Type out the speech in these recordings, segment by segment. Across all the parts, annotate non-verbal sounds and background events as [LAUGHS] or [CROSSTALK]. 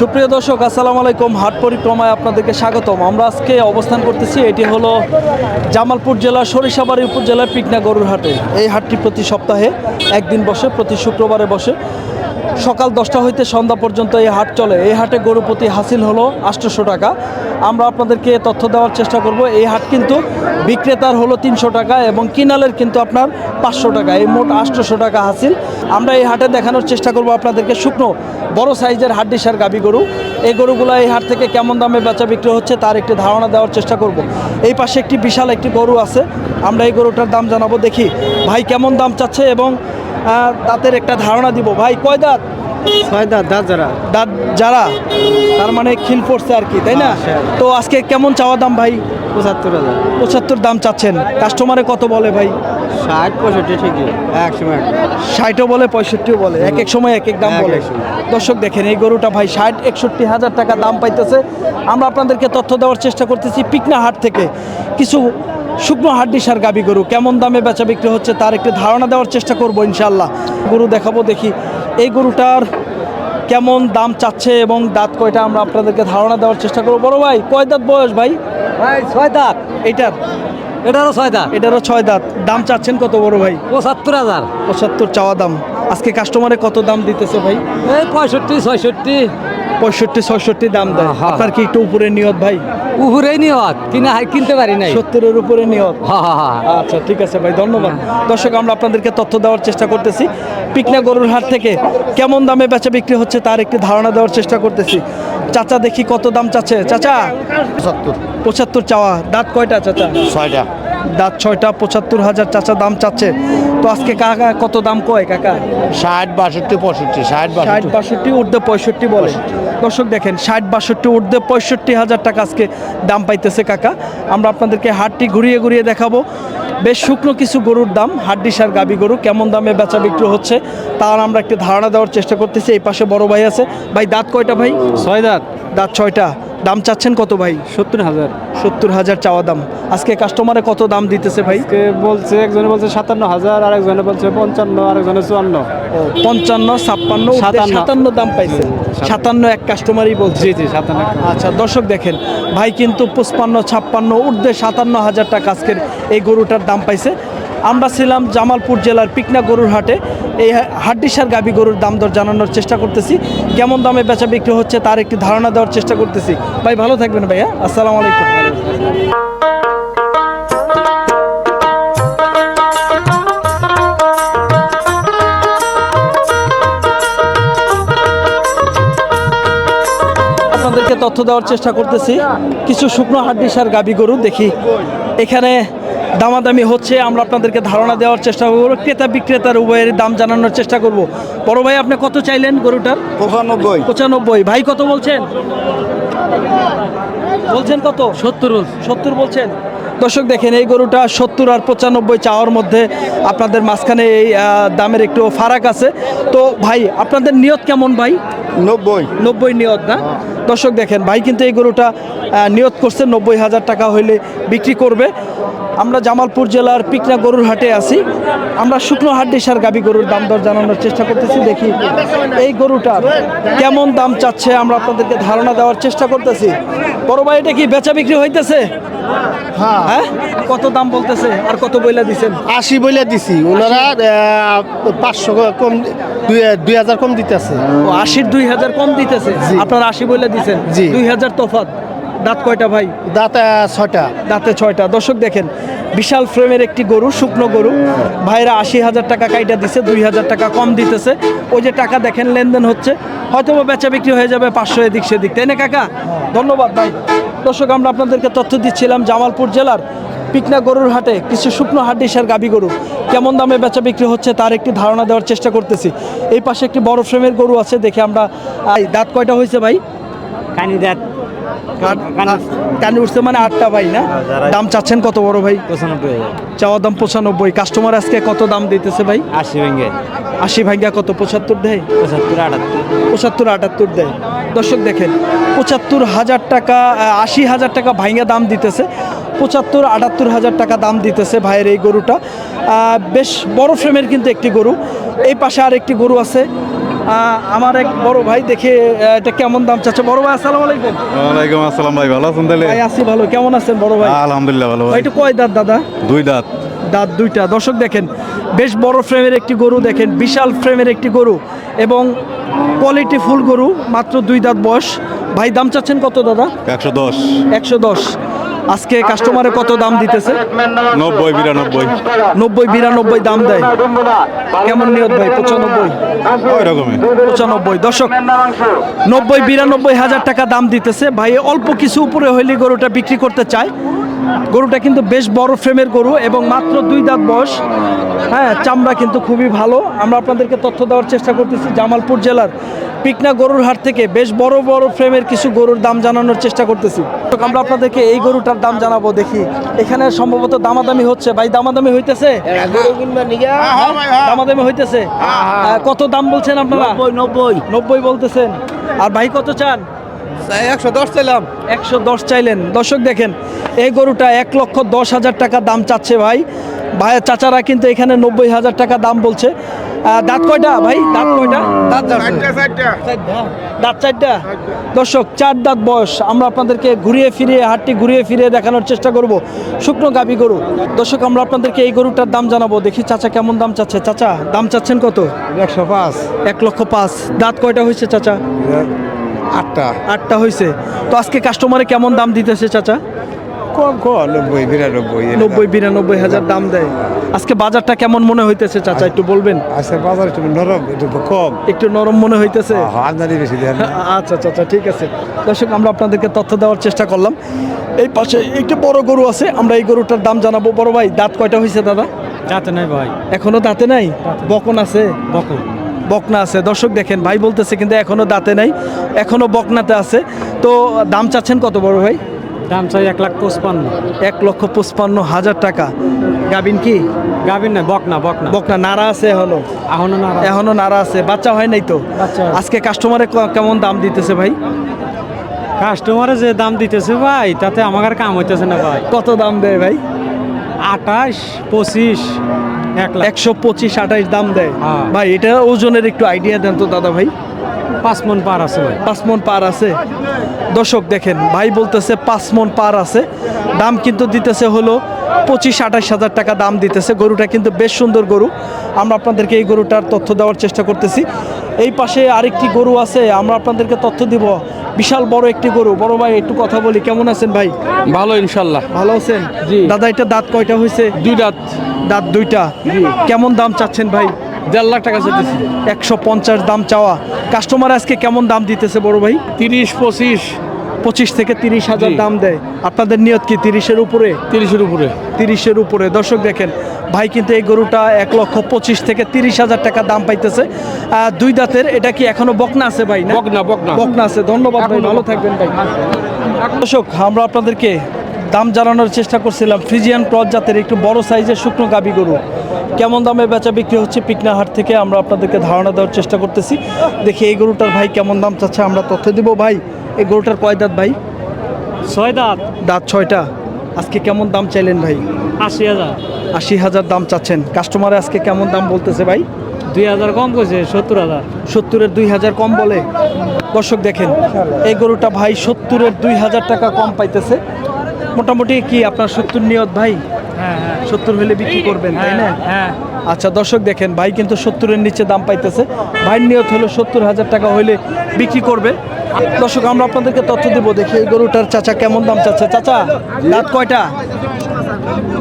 সুপ্রিয় দর্শক, আসসালামু আলাইকুম। হাট পরিক্রমায় আপনাদেরকে স্বাগতম। আমরা আজকে অবস্থান করতেছি, এটি হলো জামালপুর জেলার সরিষাবাড়ি উপজেলার পিকনা গরুর হাটে। এই হাটটি প্রতি সপ্তাহে একদিন বসে, প্রতি শুক্রবারে বসে। সকাল দশটা হইতে সন্ধ্যা পর্যন্ত এই হাট চলে। এই হাটে গরু প্রতি হাসিল হলো আটশোশো টাকা। আমরা আপনাদেরকে তথ্য দেওয়ার চেষ্টা করব। এই হাট কিন্তু বিক্রেতার হলো তিনশো টাকা এবং কিনালের কিন্তু আপনার পাঁচশো টাকা। এই মোট আটশোশো টাকা হাসিল। আমরা এই হাটে দেখানোর চেষ্টা করব আপনাদেরকে শুকনো বড় সাইজের হাড্ডিসার গাবি গরু। এই গরুগুলো এই হাট থেকে কেমন দামে বেচা বিক্রি হচ্ছে তার একটি ধারণা দেওয়ার চেষ্টা করব। এই পাশে একটি বিশাল একটি গরু আছে। আমরা এই গরুটার দাম জানাব। দেখি ভাই কেমন দাম চাচ্ছে এবং দাঁতের একটা ধারণা দিব। ভাই কয় দাঁত? ছয় দাঁত দাঁত যারা দাঁত যারা তার মানে খিল পড়ছে আর কি তাই না। তো আজকে কেমন চাওয়া দাম ভাই? পঁচাত্তর হাজার। পঁচাত্তর দাম চাচ্ছেন। কাস্টমারে কত বলে ভাই? ষাট পঁয়ষট্টি ঠিকই এক সময়। ষাটও বলে পঁয়ষট্টিও বলে। এক এক সময় এক এক দাম বলে। দর্শক দেখেন এই গরুটা ভাই ষাট একষট্টি হাজার টাকা দাম পাইতেছে। আমরা আপনাদেরকে তথ্য দেওয়ার চেষ্টা করতেছি পিকনা হাট থেকে। কিছু শুকনো হাড্ডিসার গাবি গরু কেমন দামে বেচা বিক্রি হচ্ছে তার একটি ধারণা দেওয়ার চেষ্টা করব ইনশাল্লাহ গরু দেখাবো দেখি এই গরুটার কেমন দাম চাচ্ছে এবং দাঁত কয়টা আমরা আপনাদেরকে ধারণা দেওয়ার চেষ্টা করব। বড় ভাই কয় দাঁত বয়স ভাই? ভাই ছয় দাঁত। এইটার এটারও ছয় দাঁত। এটারও ছয় দাঁত। দাম চাচ্ছেন কত বড় ভাই? পঁচাত্তর হাজার। পঁচাত্তর চাওয়া দাম। আজকে কাস্টমারে কত দাম দিতেছে ভাই? এই পঁয়ষট্টি ছয়ষট্টি। পঁয়ষট্টি ছয়ষট্টি দাম দেয়। হ্যাঁ। আপনার কি একটু উপরে নিয়ত ভাই? উহুরেই নিয়ত? কিনা হাই কিনতে পারি নাই। সত্তরের উপরে নিয়ত। হা হা হা। আচ্ছা ঠিক আছে ভাই ধন্যবাদ। দর্শক আমরা আপনাদেরকে তথ্য দেওয়ার চেষ্টা করতেছি। পিকনা গরুর হাট থেকে কেমন দামে বেচা বিক্রি হচ্ছে তার একটি ধারণা দেওয়ার চেষ্টা করতেছি। চাচা দেখি কত দাম চাচ্ছে। চাচা? পঁচাত্তর। পঁচাত্তর চাওয়া। দাঁত কয়টা চাচা? ছয়টা। দাঁত ছয়টা পঁচাত্তর হাজার চাচা দাম চাচ্ছে। তো আজকে কাকা কত দাম কয় কাকা? ষাট বাষট্টি পঁয়ষট্টি ষাট ষাট বাষট্টি বাষট্টি পঁয়ষট্টি বলে। দর্শক দেখেন ষাট বাষট্টি ঊর্ধ্বে পঁয়ষট্টি হাজার টাকা আজকে দাম পাইতেছে কাকা। আমরা আপনাদেরকে হাটটি ঘুরিয়ে ঘুরিয়ে দেখাবো। বেশ শুকনো কিছু গরুর দাম হাড্ডি সার গাবি গরু কেমন দামে বেচা বিক্রি হচ্ছে তার আমরা একটি ধারণা দেওয়ার চেষ্টা করতেছি। এই পাশে বড় ভাই আছে। ভাই দাঁত কয়টা ভাই? ছয় দাঁত। দাঁত ছয়টা। দাম চাচ্ছেন কত ভাই? সত্তর হাজার। সত্তর হাজার চাওয়া দাম। আজকে কাস্টমারে কত দাম দিতেছে ভাই? বলছে একজনে বলছে সাতান্ন হাজার আর একজনে বলছে পঞ্চান্ন আর একজনে চুয়ান্ন পঞ্চান্ন ছাপ্পান্ন সাতান্ন। সাতান্ন দাম পাইছে। সাতান্ন। এক কাস্টমারই বলছে। জি জি সাতান্ন আচ্ছা দর্শক দেখেন ভাই কিন্তু পঁচপান্ন ছাপ্পান্ন ঊর্ধ্বে সাতান্ন হাজার টাকা আজকের এই গরুটার দাম পাইছে। আমরা ছিলাম জামালপুর জেলার পিকনা গরুর হাটে। এই হাড্ডিসার গাবি গরুর দাম দর জানানোর চেষ্টা করতেছি। কেমন দামে বেচা বিক্রি হচ্ছে তার একটি ধারণা দেওয়ার চেষ্টা করতেছি। ভাই, ভালো থাকবেন ভাইয়া। আসসালামু আলাইকুম। আপনাদেরকে তথ্য দেওয়ার চেষ্টা করতেছি। কিছু শুকনো হাড্ডিসার গাবি গরু দেখি। এখানে দামাদামি হচ্ছে আমরা আপনাদেরকে ধারণা দেওয়ার চেষ্টা করব ক্রেতা বিক্রেতার উভয়ের দাম জানানোর চেষ্টা করব। বড় ভাই আপনি কত চাইলেন গরুটার? পঁচানব্বই। পঁচানব্বই। ভাই কত বলছেন? বলছেন কত? সত্তর সত্তর বলছেন। দর্শক দেখেন এই গরুটা সত্তর আর পঁচানব্বই চাওয়ার মধ্যে আপনাদের মাঝখানে এই দামের একটু ফারাক আছে। তো ভাই আপনাদের নিয়ত কেমন ভাই? নব্বই। নব্বই নিয়ত না? দর্শক দেখেন ভাই কিন্তু এই গরুটা নিয়ত করছে নব্বই হাজার টাকা হইলে বিক্রি করবে। আমরা জামালপুর জেলার পিকনা গরুর হাটে আছি। আমরা শুকনো হাট দেশার গাবি গরুর দাম দর জানানোর চেষ্টা করতেছি দেখি এই গরুটার কেমন দাম চাচ্ছে আমরা আপনাদেরকে ধারণা দেওয়ার চেষ্টা করতেছি। বড় ভাই এটা কি বেচা বিক্রি হইতেছে? হ্যাঁ। হ্যাঁ? কত দাম বলতেছে? আর কত বইলা দিছেন? আশি বইলা দিছি। ওনারা পাঁচশো কম দুই হাজার কম দিতেছে। ও আশির দুই হাজার কম দিতেছে? আপনারা আশি বইলা দিছেন। দুই হাজার তফাত দাঁত কয়টা ভাই? দাঁত ছয়টা। দাঁতে ছয়টা। দর্শক দেখেন বিশাল ফ্রেমের একটি গরু শুকনো গরু। ভাইরা আশি হাজার টাকা কাইটা দিছে দুই হাজার টাকা কম দিতেছে। ওই যে টাকা দেখেন লেনদেন হচ্ছে। হয়তো বা বেচা বিক্রি হয়ে যাবে পাঁচশো এদিক সেদিক তাই না কাকা? ধন্যবাদ ভাই। দর্শক আমরা আপনাদেরকে তথ্য দিচ্ছিলাম জামালপুর জেলার পিকনা গরুর হাটে কিছু শুকনো হাড্ডিসার গাবি গরু। কেমন দামে বেচা বিক্রি হচ্ছে তার একটি ধারণা দেওয়ার চেষ্টা করতেছি। এই পাশে একটি বড় ফ্রেমের গরু আছে দেখে আমরা দাঁত কয়টা হয়েছে ভাই? কানি দাঁত কানে উঠছে মানে আটটা ভাই না? দাম চাচ্ছেন কত বড় ভাই? পঁচানব্বই দাম পঁচানব্বই। কাস্টমার আজকে কত দাম দিতেছে ভাই? আশি আশি ভাঙ্গা কত? পঁচাত্তর দেয়? পঁচাত্তর আটাত্তর। পঁচাত্তর আটাত্তর দেয়। দর্শক দেখেন পঁচাত্তর হাজার টাকা আশি হাজার টাকা ভাঙ্গা দাম দিতেছে। পঁচাত্তর আটাত্তর হাজার টাকা দাম দিতেছে ভাইয়ের এই গরুটা। বেশ বড় ফ্রেমের কিন্তু একটি গরু। এই পাশে আর একটি গরু আছে। আমার এক বড় ভাই দেখে এটা কেমন দাম চাচ্ছে? বড় ভাই আসসালামু আলাইকুম। ওয়ালাইকুম আসসালাম ভাই ভালো আছেন তাহলে? ভাই আছি ভালো। কেমন আছেন বড় ভাই? আলহামদুলিল্লাহ ভালো ভাই এটা কয় দাঁত দাদা? দুই দাঁত। দাঁত দুইটা। দর্শক দেখেন বেশ বড় ফ্রেমের একটি গরু দেখেন বিশাল ফ্রেমের একটি গরু এবং কোয়ালিটি ফুল গরু মাত্র দুই দাঁত বয়স। ভাই দাম চাচ্ছেন কত দাদা? একশো দশ। একশো দশ। আজকে কাস্টমারে কত দাম দিতেছে? নব্বই বিরানব্বই। নব্বই বিরানব্বই দাম দেয়। কেমন নিয়ত ভাই? পঁচানব্বই? পঁচানব্বই। দশক নব্বই বিরানব্বই হাজার টাকা দাম দিতেছে। ভাই অল্প কিছু উপরে হইলে গরুটা বিক্রি করতে চায়। গরুটা কিন্তু বেশ বড় ফ্রেমের গরু এবং মাত্র দুই দাঁত বয়স। হ্যাঁ চামড়া কিন্তু খুবই ভালো। আমরা আপনাদেরকে তথ্য দেওয়ার চেষ্টা করতেছি জামালপুর জেলার পিকনা গরুর হাট থেকে বেশ বড় বড় ফ্রেমের কিছু গরুর দাম জানানোর চেষ্টা করতেছি। তো আমরা আপনাদেরকে এই গরুটার দাম জানাব দেখি। এখানে সম্ভবত দামাদামি হচ্ছে। ভাই দামাদামি হইতেছে? দামাদামি হইতেছে? কত দাম বলছেন আপনারা? নব্বই। নব্বই বলতেছেন। আর ভাই কত চান? একশো দশ চাইলাম। একশো দশ চাইলেন। দর্শক দেখেন এই গরুটা এক লক্ষ দশ হাজার টাকা দাম চাচ্ছে ভাই। ভাই চাচারা কিন্তু এখানে নব্বই হাজার টাকা দাম বলছে। দাঁত কয়টা ভাই? দাঁত কয়টা? দাঁত দাঁত চারটা? দর্শক চার দাঁত বয়স। আমরা আপনাদেরকে ঘুরিয়ে ফিরিয়ে হাটটি ঘুরিয়ে ফিরিয়ে দেখানোর চেষ্টা করব। শুকনো গাবি গরু। দর্শক আমরা আপনাদেরকে এই গরুটার দাম জানাব। দেখি চাচা কেমন দাম চাচ্ছে। চাচা দাম চাচ্ছেন কত? একশো পাঁচ। এক লক্ষ পাঁচ। দাঁত কয়টা হয়েছে চাচা? আটটা। আটটা হয়েছে তো আজকে কাস্টমারে কেমন দাম দিতেছে চাচা? কম কম নব্বই বিরানব্বই নব্বই বিরানব্বই হাজার দাম দেয়। আজকে বাজারটা কেমন মনে হইতেছে চাচা একটু বলবেন? আচ্ছা বাজার একটু নরম একটু কম। একটু নরম মনে হইতেছে? আমদানি বেশি দেন [LAUGHS] আচ্ছা আচ্ছা আচ্ছা ঠিক আছে। দর্শক আমরা আপনাদেরকে তথ্য দেওয়ার চেষ্টা করলাম। এই পাশে একটি বড় গরু আছে আমরা এই গরুটার দাম জানাব। বড় ভাই দাঁত কয়টা হয়েছে দাদা? যাতে নাই ভাই। এখনও দাঁতে নাই? বকন আছে? বকুল বকনা আছে। দর্শক দেখেন ভাই বলতেছে কিন্তু এখনও দাঁতে নাই এখনও বকনাতে আছে। তো দাম চাচ্ছেন কত বড় ভাই? দাম চাই এক লাখ পঁচপান্ন। এক লক্ষ পঁচপান্ন হাজার টাকা। গাবিন কি? গাবিন না বকনা বকনা। বকনা নাড়া আছে এখনও? এখনও না এখনও নাড়া আছে বাচ্চা হয় নাই তো? আজকে কাস্টমারে কেমন দাম দিতেছে ভাই? কাস্টমারে যে দাম দিতেছে ভাই তাতে আমার কাম হইতেছে না ভাই। কত দাম দেয় ভাই? আঠাশ পঁচিশ। একশো পঁচিশ আঠাইশ দাম দেয়। হ্যাঁ। ভাই এটা ওজনের একটু আইডিয়া দেন তো দাদা ভাই। পাঁচ মন পার আছে ভাই। পাঁচ মন পার আছে। দর্শক দেখেন ভাই বলতেছে পাঁচ মন পার আছে। দাম কিন্তু দিতেছে হলো পঁচিশ আঠাশ হাজার টাকা দাম দিতেছে। গরুটা কিন্তু বেশ সুন্দর গরু। আমরা আপনাদেরকে এই গরুটার তথ্য দেওয়ার চেষ্টা করতেছি। এই পাশে আরেকটি গরু আছে আমরা আপনাদেরকে তথ্য দিব। বিশাল বড় একটি গরু। বড় ভাই একটু কথা বলি। কেমন আছেন ভাই? ভালো ইনশাল্লাহ। ভালো আছেন? জি। দাদা এটা দাঁত কয়টা হয়েছে? দুই দাঁত। দাঁত দুইটা। কেমন দাম চাচ্ছেন ভাই? দেড় লাখ টাকা চাইতেছি একশো পঞ্চাশ দাম চাওয়া। কাস্টমার আজকে কেমন দাম দিতেছে বড় ভাই? তিরিশ পঁচিশ। পঁচিশ থেকে তিরিশ হাজার দাম দেয়। আপনাদের নিয়ত কি তিরিশের উপরে? তিরিশের উপরে। তিরিশের উপরে। দর্শক দেখেন ভাই কিন্তু এই গরুটা এক লক্ষ পঁচিশ থেকে তিরিশ হাজার টাকা দাম পাইতেছে। দুই দাঁতের এটা কি এখনও বকনা আছে ভাই না? বকনা বকনা। বকনা আছে। ধন্যবাদ ভাই ভালো থাকবেন ভাই। দর্শক আমরা আপনাদেরকে দাম জানানোর চেষ্টা করছিলাম। ফ্রিজিয়ান ক্রস জাতের একটু বড় সাইজের শুকনো গাবি গরু। কেমন দামে বেচা বিক্রি হচ্ছে পিকনাহাট থেকে আমরা আপনাদেরকে ধারণা দেওয়ার চেষ্টা করতেছি। দেখি এই গরুটার ভাই কেমন দাম চাচ্ছে আমরা তথ্য দিব। ভাই এই গরুটার কয় দাঁত ভাই? ছয় দাঁত। দাঁত ছয়টা। আজকে কেমন দাম চাইলেন ভাই? আশি হাজার। আশি হাজার দাম চাচ্ছেন। কাস্টমারে আজকে কেমন দাম বলতেছে ভাই? দুই হাজার কম করছে সত্তর হাজার। সত্তরের দুই হাজার কম বলে। দর্শক দেখেন এই গরুটা ভাই সত্তরের দুই হাজার টাকা কম পাইতেছে। মোটামুটি কি আপনার সত্তর নিয়ত ভাই? হ্যাঁ হ্যাঁ। সত্তর হলে বিক্রি করবেন তাই না? হ্যাঁ। আচ্ছা দর্শক দেখেন ভাই কিন্তু সত্তরের নিচে দাম পাইতেছে। ভাইয়ের নিয়ত হলো সত্তর হাজার টাকা হইলে বিক্রি করবে। দর্শক আমরা আপনাদেরকে তথ্য দিব দেখি এই গরুটার চাচা কেমন দাম চাচ্ছে। চাচা দাঁত কয়টা?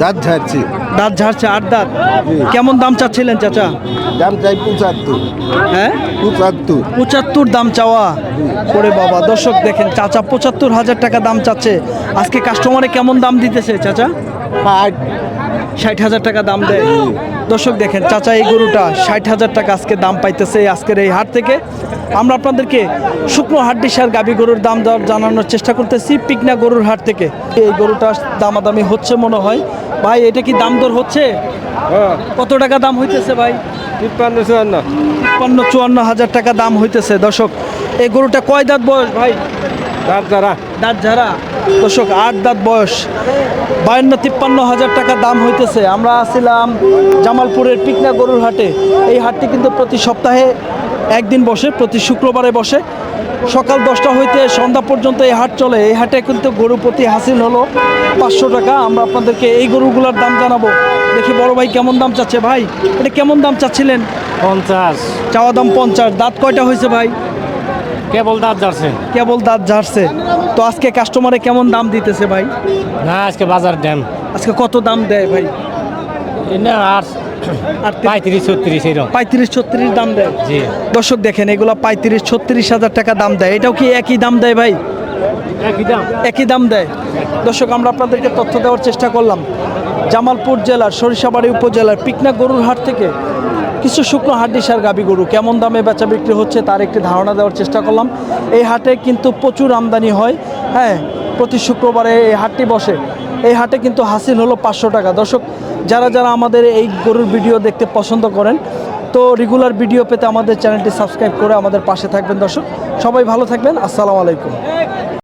দাঁত ঝাড়ছি। দাঁত ঝাড়ছে আট দাঁত। কেমন দাম চাচ্ছিলেন চাচা? দাম চাই পঁচাত্তর। হ্যাঁ? পঁচাত্তর। পঁচাত্তর দাম চাওয়া। করে বাবা দর্শক দেখেন চাচা পঁচাত্তর হাজার টাকা দাম চাচ্ছে। আজকে কাস্টমারে কেমন দাম দিতেছে চাচা? ষাট। ষাট হাজার টাকা দাম দেয়। দর্শক দেখেন চাচা এই গরুটা ষাট হাজার টাকা আজকে দাম পাইতেছে আজকের এই হাট থেকে। আমরা আপনাদেরকে শুকনো হাড্ডিসার গাবি গরুর দাম দর জানানোর চেষ্টা করতেছি পিকনা গরুর হাট থেকে। এই গরুটা দামাদামি হচ্ছে মনে হয়। ভাই এটা কি দাম দর হচ্ছে? কত টাকা দাম হইতেছে ভাই? তিপ্পান্ন চুয়ান্ন। তিপ্পান্ন চুয়ান্ন হাজার টাকা দাম হইতেছে। দর্শক এই গরুটা কয় দাঁত বয়স ভাই? দাঁত যারা দাঁত ঝাড়া? দর্শক আট দাঁত বয়স বায়ান্ন তিপ্পান্ন হাজার টাকা দাম হইতেছে। আমরা ছিলাম জামালপুরের পিকনা গরুর হাটে। এই হাটটি কিন্তু প্রতি সপ্তাহে একদিন বসে প্রতি শুক্রবারে বসে। সকাল দশটা হইতে সন্ধ্যা পর্যন্ত এই হাট চলে। এই হাটে কিন্তু গরু প্রতি হাসিল হলো পাঁচশো টাকা। আমরা আপনাদেরকে এই গরুগুলোর দাম জানাব। দেখি বড় ভাই কেমন দাম চাচ্ছে ভাই? এটা কেমন দাম চাচ্ছিলেন? পঞ্চাশ। চাওয়া দাম পঞ্চাশ। দাঁত কয়টা হয়েছে ভাই? কেবল দাঁত যাচ্ছে কেবল দাঁত ঝাড়ছে। তো আজকে কাস্টমারে কেমন দাম দিতেছে ভাই? না আজকে বাজার ড্যাম। আজকে কত দাম দেয় ভাই? না আর আর পঁয়ত্রিশ ছত্রিশ এরকম। পঁয়ত্রিশ ছত্রিশ দাম দেয়? জি। দর্শক দেখেন এগুলো পঁয়ত্রিশ ছত্রিশ হাজার টাকা দাম দেয়। এটাও কি একই দাম দেয় ভাই? একই দাম। একই দাম দেয়। দর্শক আমরা আপনাদেরকে তথ্য দেওয়ার চেষ্টা করলাম। জামালপুর জেলার সরিষাবাড়ি উপজেলার পিকনা গরুর হাট থেকে কিছু শুকনো হাড্ডিসার গাবি গরু, কেমন দামে বেচা বিক্রি হচ্ছে তার একটি ধারণা দেওয়ার চেষ্টা করলাম। এই হাটে কিন্তু প্রচুর আমদানি হয় হ্যাঁ প্রতি শুক্রবারে এই হাটটি বসে। এই হাটে কিন্তু হাসিল হলো পাঁচশো টাকা। দর্শক, যারা যারা আমাদের এই গরুর ভিডিও দেখতে পছন্দ করেন, তো রেগুলার ভিডিও পেতে আমাদের চ্যানেলটি সাবস্ক্রাইব করে আমাদের পাশে থাকবেন দর্শক। সবাই ভালো থাকবেন, আসসালামু আলাইকুম।